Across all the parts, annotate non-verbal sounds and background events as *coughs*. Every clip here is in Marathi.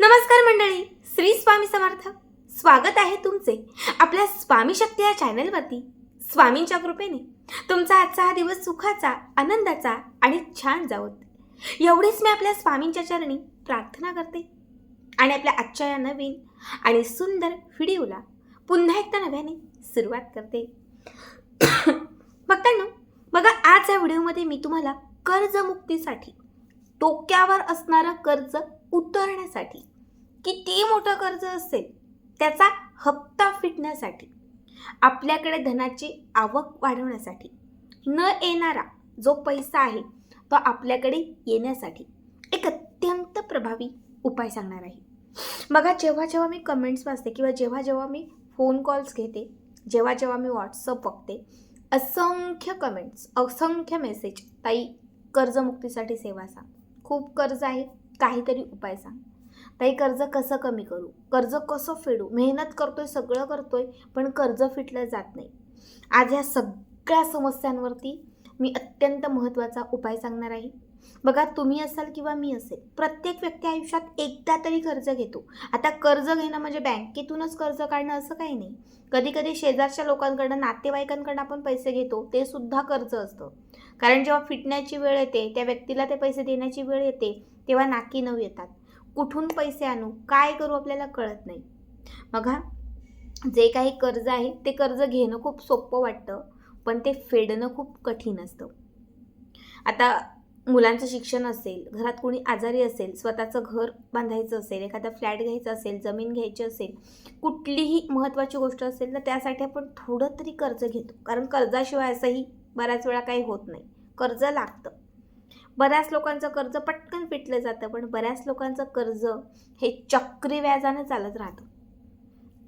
नमस्कार मंडळी श्री स्वामी समर्थ. स्वागत आहे तुमचे आपल्या स्वामी शक्ती या चॅनलवरती. स्वामींच्या कृपेने तुमचा आजचा हा दिवस सुखाचा आनंदाचा आणि छान जावत एवढीच मी आपल्या स्वामींच्या चरणी प्रार्थना करते. आणि आपल्या आजच्या या नवीन आणि सुंदर व्हिडिओला पुन्हा एकदा नव्याने सुरुवात करते. *coughs* बघताय बघा आज या व्हिडिओमध्ये मी तुम्हाला कर्जमुक्तीसाठी डोक्यावर असणारं कर्ज उतरण्यासाठी. किती मोठं कर्ज असेल त्याचा हप्ता फिटण्यासाठी आपल्याकडे धनाची आवक वाढवण्यासाठी न येणारा जो पैसा आहे तो आपल्याकडे येण्यासाठी एक अत्यंत प्रभावी उपाय सांगणार आहे. बघा जेव्हा जेव्हा मी कमेंट्स वाचते किंवा जेव्हा जेव्हा मी फोन कॉल्स घेते जेव्हा जेव्हा मी व्हॉट्सअप बघते असंख्य कमेंट्स असंख्य मेसेज ताई कर्जमुक्तीसाठी सेवा सांग. खूप कर्ज आहे. काहीतरी उपाय सांग. ताई कर्ज कसं कमी करू? कर्ज कसं फेडू? मेहनत करतोय सगळं करतोय पण कर्ज फिटलं जात नाही. आज ह्या सगळ्या समस्यांवरती मी अत्यंत महत्त्वाचा उपाय सांगणार आहे. बघा तुम्ही असाल किंवा मी असेल प्रत्येक व्यक्ती आयुष्यात एकदा तरी कर्ज घेतो. आता कर्ज घेणं म्हणजे बँकेतूनच कर्ज काढणं असं काही नाही. कधी कधी शेजारच्या लोकांकडनं नातेवाईकांकडनं आपण पैसे घेतो ते सुद्धा कर्ज असतं. कारण जेव्हा फिटण्याची वेळ येते त्या व्यक्तीला ते पैसे देण्याची वेळ येते तेव्हा नाकी नऊ येतात. कुठून पैसे आणू? काय करू आपल्याला कळत नाही. बघा जे काही कर्ज आहे ते कर्ज घेणं खूप सोपं वाटतं पण ते फेडणं खूप कठीण असतं. आता मुलांचं शिक्षण असेल घरात कोणी आजारी असेल स्वतःचं घर बांधायचं असेल एखादा फ्लॅट घ्यायचा असेल जमीन घ्यायची असेल कुठलीही महत्त्वाची गोष्ट असेल तर त्यासाठी आपण थोडं तरी कर्ज घेतो. कारण कर्जाशिवाय असंही बऱ्याच वेळा काही होत नाही. कर्ज लागतं. बऱ्याच लोकांचं कर्ज पटकन फिटलं जातं पण बऱ्याच लोकांचं कर्ज हे चक्री व्याजानं चालत राहतं.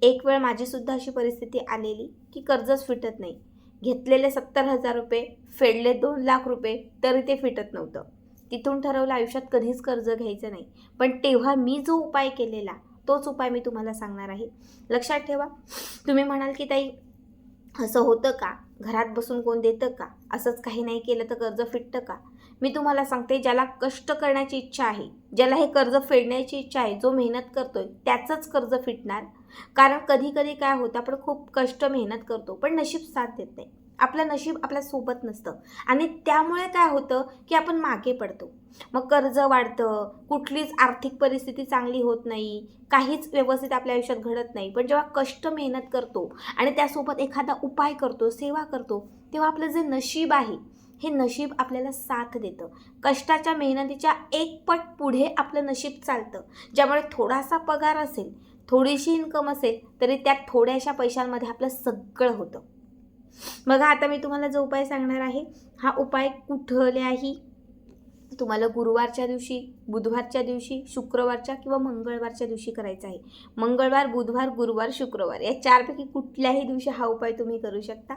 एक वेळ माझीसुद्धा अशी परिस्थिती आलेली की कर्जच फिटत नाही. घेतलेले सत्तर हजार रुपये फेडले दोन लाख रुपये तरी ते फिटत नव्हतं. तिथून ठरवलं आयुष्यात कधीच कर्ज घ्यायचं नाही. पण तेव्हा मी जो उपाय केलेला तोच उपाय मी तुम्हाला सांगणार आहे. लक्षात ठेवा तुम्ही म्हणाल की ताई असं होतं का? घरात बसून कोण देतं का? असंच काही नाही केलं तर कर्ज फिटतं का? मी तुम्हाला सांगते ज्याला कष्ट करण्याची इच्छा आहे ज्याला हे कर्ज फेडण्याची इच्छा आहे जो मेहनत करतोय त्याचंच कर्ज फिटणार. कारण कधी कधी काय होतं आपण खूप कष्ट मेहनत करतो पण नशीब साथ देत नाही. आपलं नशीब आपल्यासोबत नसतं. आणि त्यामुळे काय होतं की आपण मागे पडतो. मग कर्ज वाढतं कुठलीच आर्थिक परिस्थिती चांगली होत नाही काहीच व्यवस्थित आपल्या आयुष्यात घडत नाही. पण जेव्हा कष्ट मेहनत करतो आणि त्यासोबत एखादा उपाय करतो सेवा करतो तेव्हा आपलं जे नशीब आहे हे नशीब आपल्याला साथ देतं. कष्टाच्या मेहनतीच्या एक पट पुढे आपलं नशीब चालतं. ज्यामुळे थोडासा पगार असेल थोडीशी इन्कम असेल तरी त्या थोड्याशा पैशांमध्ये आपलं सगळं होतं. बघा आता मी तुम्हाला जो उपाय सांगणार आहे हा उपाय कुठल्याही तुम्हाला गुरुवारच्या दिवशी बुधवारच्या दिवशी शुक्रवारच्या किंवा मंगळवारच्या दिवशी करायचा आहे. मंगळवार बुधवार गुरुवार शुक्रवार या चारपैकी कुठल्याही दिवशी हा उपाय तुम्ही करू शकता.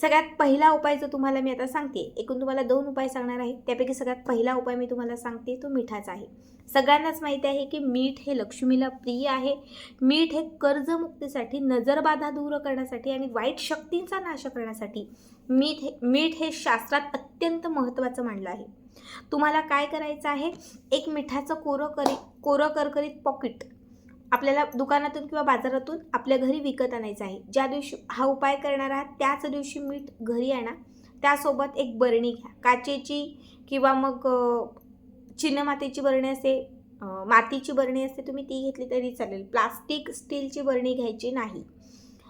सगळ्यात पहिला उपाय जो तुम्हाला मी आता सांगते एकूण तुम्हाला दोन उपाय सांगणार आहे. त्यापैकी सगळ्यात पहिला उपाय मी तुम्हाला सांगते तो मिठाचा आहे. सगळ्यांनाच माहिती आहे की मीठ हे लक्ष्मीला प्रिय आहे. मीठ हे कर्जमुक्तीसाठी नजरबाधा दूर करण्यासाठी आणि वाईट शक्तींचा नाश करण्यासाठी मीठ हे मीठ हे शास्त्रात अत्यंत महत्त्वाचं मानलं आहे. तुम्हाला काय करायचं आहे? एक मिठाचं कोरं करी कोरं करकरीत पॉकेट आपल्याला दुकानातून किंवा बाजारातून आपल्या घरी विकत आणायचं आहे. ज्या दिवशी हा उपाय करणार आहात त्याच दिवशी मीठ घरी आणा. त्यासोबत एक बरणी घ्या. काचेची किंवा मग चिन्नमातीची बरणी असते मातीची बरणी असते तुम्ही ती घेतली तरी चालेल. प्लास्टिक स्टीलची बरणी घ्यायची नाही.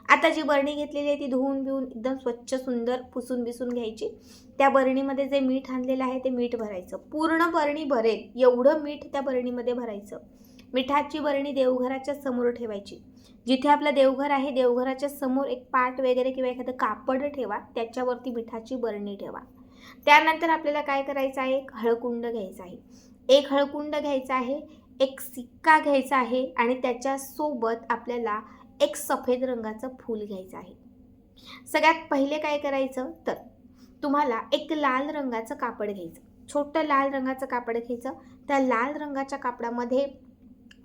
आता जी बरणी घेतलेली आहे ती धुवून बिवून एकदम स्वच्छ सुंदर पुसून बिसून घ्यायची. त्या बरणीमध्ये जे मीठ आणलेलं आहे ते मीठ भरायचं. पूर्ण बरणी भरेल एवढं मीठ त्या बरणीमध्ये भरायचं. मिठाची बरणी देवघराच्या समोर ठेवायची. जिथे आपलं देवघर आहे देवघराच्या समोर एक पाट वगैरे किंवा एखादं कापड ठेवा त्याच्यावरती मिठाची बरणी ठेवा. त्यानंतर आपल्याला काय करायचं आहे? एक हळकुंड घ्यायचं आहे. एक हळकुंड घ्यायचा आहे एक सिक्का घ्यायचा आहे आणि त्याच्यासोबत आपल्याला एक सफेद रंगाचं फूल घ्यायचं आहे. सगळ्यात पहिले काय करायचं? तर तुम्हाला एक लाल रंगाचं कापड घ्यायचं. छोटं लाल रंगाचं कापड घ्यायचं. त्या लाल रंगाच्या कापडामध्ये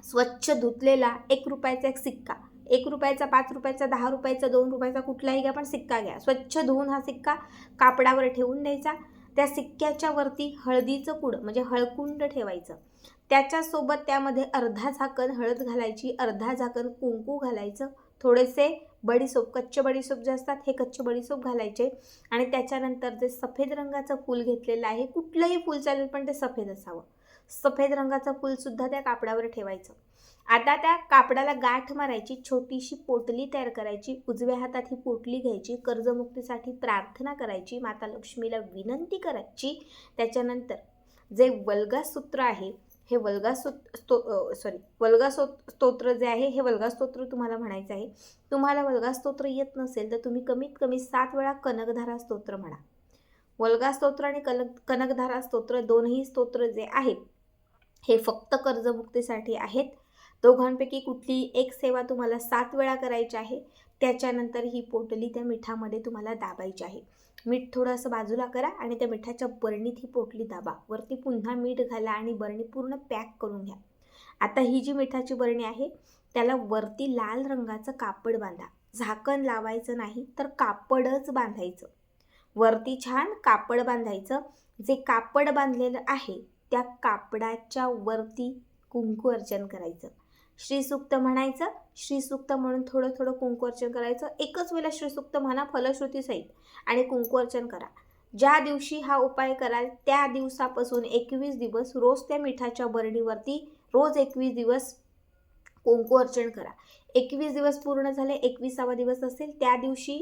स्वच्छ धुतलेला एक रुपयाचा एक सिक्का एक रुपयाचा पाच रुपयाचा दहा रुपयाचा दोन रुपयाचा कुठलाही घ्या पण सिक्का घ्या. स्वच्छ धुवून हा सिक्का कापडावर ठेवून द्यायचा. त्या सिक्क्याच्या वरती हळदीचं कुड म्हणजे हळकुंड ठेवायचं. त्याच्यासोबत त्यामध्ये अर्धा झाकण हळद घालायची अर्धा झाकण कुंकू घालायचं. थोडेसे बडीसोप कच्चे बडीसोप जे असतात हे कच्चे बडीसोप घालायचे. आणि त्याच्यानंतर जे सफेद रंगाचं फूल घेतलेलं आहे कुठलंही फूल चालेल पण ते सफेद असावं. सफेद रंगाचं फूलसुद्धा त्या कापडावर ठेवायचं. आता त्या कापडाला गाठ मारायची छोटीशी पोटली तयार करायची उजव्या हातात ही पोटली घ्यायची कर्जमुक्तीसाठी प्रार्थना करायची माता लक्ष्मीला विनंती करायची. त्याच्यानंतर जे वल्गासूत्र आहे हे वल्गासूत स्तो सॉरी वल्गासो स्तोत्र जे आहे हे वल्गास्तोत्र तुम्हाला म्हणायचं आहे. तुम्हाला वल्गास्तोत्र येत नसेल तर तुम्ही कमीत कमी सात वेळा कनकधारा स्तोत्र म्हणा. वल्गा स्तोत्र आणि कनक कनकधारा स्तोत्र दोनही स्तोत्र जे आहेत हे फक्त कर्जमुक्तीसाठी आहेत. दोघांपैकी कुठलीही एक सेवा तुम्हाला सात वेळा करायची आहे त्याच्यानंतर ही पोटली त्या मिठामध्ये तुम्हाला दाबायची आहे. मीठ थोडंसं बाजूला करा आणि त्या मिठाच्या बरणीत ही पोटली दाबा. वरती पुन्हा मीठ घाला आणि बरणी पूर्ण पॅक करून घ्या. आता ही जी मिठाची बरणी आहे त्याला वरती लाल रंगाचं कापड बांधा. झाकण लावायचं नाही तर कापडच बांधायचं. वरती छान कापड बांधायचं. जे कापड बांधलेलं आहे त्या कापडाच्या वरती कुंकू अर्चन करायचं. श्रीसूक्त म्हणायचं श्रीसूक्त म्हणून थोडं थोडं कुंकुअर्चन करायचं. एकच वेळेला श्रीसूक्त म्हणा फलश्रुतीसहित आणि कुंकुअर्चन करा. ज्या दिवशी हा उपाय कराल त्या दिवसापासून एकवीस दिवस रोज त्या मिठाच्या बरणीवरती रोज एकवीस दिवस कुंकुअर्चन करा. एकवीस दिवस पूर्ण झाले एकविसावा दिवस असेल त्या दिवशी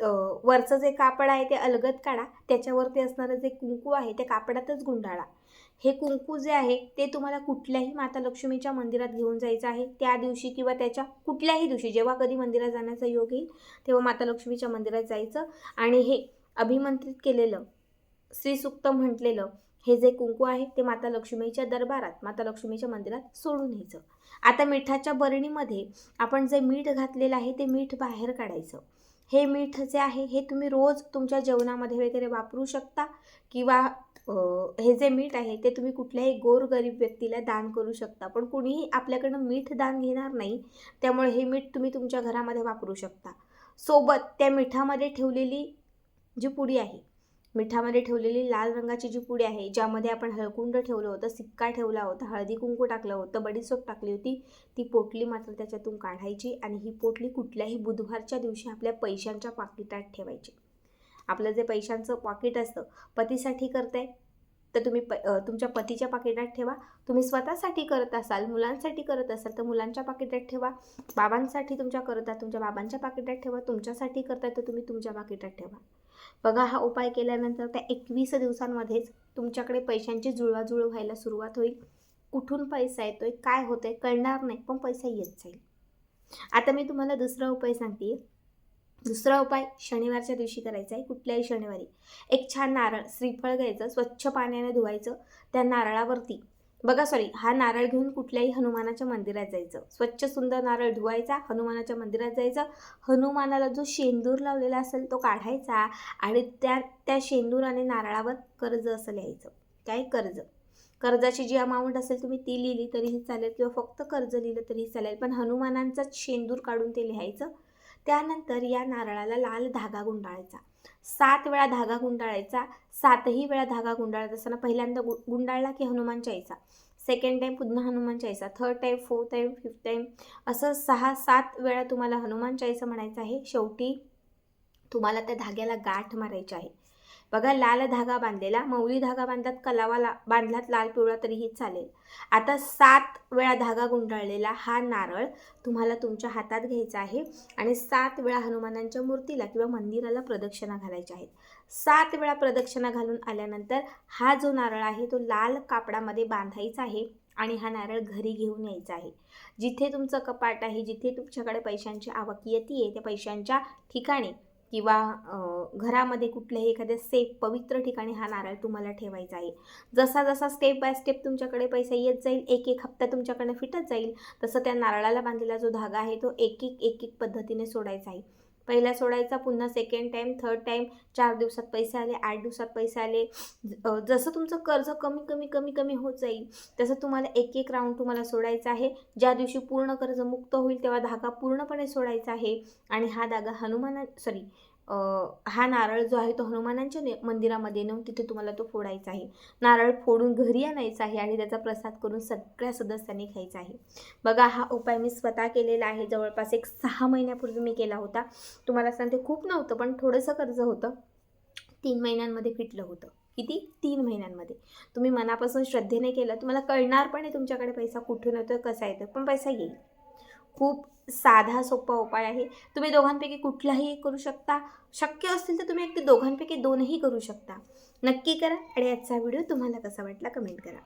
वरचं जे कापड आहे ते अलगद काढा. त्याच्यावरती असणारं जे कुंकू आहे ते कापडातच गुंडाळा. हे कुंकू जे आहे ते तुम्हाला कुठल्याही माता लक्ष्मीच्या मंदिरात घेऊन जायचं आहे. त्या दिवशी किंवा त्याच्या कुठल्याही दिवशी जेव्हा कधी मंदिरात जाण्याचा योग येईल तेव्हा माता लक्ष्मीच्या मंदिरात जायचं. आणि हे अभिमंत्रित केलेलं श्रीसुक्त म्हटलेलं हे जे कुंकू आहे ते माता लक्ष्मीच्या दरबारात माता लक्ष्मीच्या मंदिरात सोडून यायचं. आता मिठाच्या बरणीमध्ये आपण जे मीठ घातलेलं आहे ते मीठ बाहेर काढायचं. हे मीठ जे आहे हे तुम्ही रोज तुमच्या जेवणामध्ये वगैरे वापरू शकता किंवा हे जे मीठ आहे ते तुम्ही कुठल्याही गोरगरीब व्यक्तीला दान करू शकता. पण कुणीही आपल्याकडनं मीठ दान घेणार नाही त्यामुळे हे मीठ तुम्ही तुमच्या घरामध्ये वापरू शकता. सोबत त्या मिठामध्ये ठेवलेली जी पुडी आहे मिठामध्ये ठेवलेली लाल रंगाची जी पुडी आहे ज्यामध्ये आपण हळकुंड ठेवलं होतं सिक्का ठेवला होता हळदी कुंकू टाकलं होतं बडीसोप टाकली होती ती पोटली मात्र त्याच्यातून काढायची आणि ही पोटली कुठल्याही बुधवारच्या दिवशी आपल्या पैशांच्या पाकिटात ठेवायची. आपलं जे पैशांचं पाकिट असतं पतीसाठी करताय तर तुम्ही प तुमच्या पतीच्या पाकिटात ठेवा. तुम्ही स्वतःसाठी करत असाल मुलांसाठी करत असाल तर मुलांच्या पाकिटात ठेवा. बाबांसाठी तुमच्या करता तुमच्या बाबांच्या पाकिटात ठेवा. तुमच्यासाठी करताय तर तुम्ही तुमच्या पाकिटात ठेवा. बघा हा उपाय केल्यानंतर त्या एकवीस दिवसांमध्येच तुमच्याकडे पैशांची जुळवाजुळव व्हायला सुरुवात होईल. कुठून पैसा येतोय काय होतंय कळणार नाही पण पैसा येत जाईल. आता मी तुम्हाला दुसरा उपाय सांगते. दुसरा उपाय शनिवारच्या दिवशी करायचा आहे कुठल्याही शनिवारी. एक छान नारळ श्रीफळ घ्यायचं स्वच्छ पाण्याने धुवायचं त्या नारळावरती बघा सॉरी हा नारळ घेऊन कुठल्याही हनुमानाच्या मंदिरात जायचं. स्वच्छ सुंदर नारळ धुवायचा हनुमानाच्या मंदिरात जायचं. हनुमानाला जो शेंदूर लावलेला असेल तो काढायचा आणि त्या त्या शेंदूर आणि नारळावर कर्ज असं लिहायचं. काय? कर्ज. कर्जाची जी अमाऊंट असेल तुम्ही ती लिहिली तरीही चालेल किंवा फक्त कर्ज लिहिलं तरीही चालेल पण हनुमानांचाच शेंदूर काढून ते लिहायचं. त्यानंतर या नारळाला लाल धागा गुंडाळायचा. सात वेळा धागा गुंडाळायचा सातही वेळा धागा गुंडाळत असताना पहिल्यांदा गु गुंडाळला की हनुमान चाळीसा. सेकंड टाईम पुन्हा Hanuman Chalisa. Third time fourth time fifth time असं सहा सात वेळा तुम्हाला हनुमान चाळीसा म्हणायचं आहे. शेवटी तुम्हाला त्या धाग्याला गाठ मारायची आहे. बघा लाल धागा बांधलेला मौली धागा बांधलात कलावा ला बांधलात लाल पिवळा तरीही चालेल. आता सात वेळा धागा गुंडाळलेला हा नारळ तुम्हाला तुमच्या हातात घ्यायचा आहे आणि सात वेळा हनुमानांच्या मूर्तीला किंवा मंदिराला प्रदक्षिणा घालायच्या आहेत. सात वेळा प्रदक्षिणा घालून आल्यानंतर हा जो नारळ आहे तो लाल कापडामध्ये बांधायचा आहे आणि हा नारळ घरी घेऊन यायचा आहे. जिथे तुमचं कपाट आहे जिथे तुमच्याकडे पैशांची आवक येते त्या पैशांच्या ठिकाणी किंवा घरामध्ये कुठल्याही एखाद्या सेफ पवित्र ठिकाणी हा नारळ तुम्हाला ठेवायचा आहे. जसा जसा स्टेप बाय स्टेप तुमच्याकडे पैसा येत जाईल एक एक हप्ता तुमच्याकडनं फिटत जाईल तसं त्या नारळाला बांधलेला जो धागा आहे तो एक एक एक एक पद्धतीने सोडायचा आहे. पहिला सोडायचा पुन्हा सेकंड टाईम थर्ड टाईम चार दिवसात पैसे आले आठ दिवसात पैसे आले. जसं तुमचं कर्ज कमी कमी कमी कमी होत जाईल तसं तुम्हाला एक एक राऊंड तुम्हाला सोडायचा आहे. ज्या दिवशी पूर्ण कर्ज मुक्त होईल तेव्हा धागा पूर्णपणे सोडायचा आहे. आणि हा धागा हनुमाना सॉरी हा नारळ जो आहे तो हनुमानांच्या ने मंदिरामध्ये नेऊन तिथे तुम्हाला तो फोडायचा आहे. नारळ फोडून घरी आणायचा आहे आणि त्याचा प्रसाद करून सगळ्या सदस्यांनी खायचा आहे. बघा हा उपाय मी स्वतः केलेला आहे. जवळपास एक सहा महिन्यापूर्वी मी केला होता. तुम्हाला सांगते खूप नव्हतं पण थोडंसं कर्ज होतं. तीन महिन्यांमध्ये फिटलं होतं. किती? तीन महिन्यांमध्ये. तुम्ही मनापासून श्रद्धेने केलं. तुम्हाला कळणार पण आहे तुमच्याकडे पैसा कुठून येतो कसा येतो पण पैसा येईल. खूप साधा सोपा उपाय आहे. तुम्ही दोघांपैकी कुठलाही करू शकता. शक्य असतील तर तुम्ही अगदी दोघांपैकी दोनही करू शकता. नक्की करा आणि आजचा व्हिडिओ तुम्हाला कसा वाटला कमेंट करा.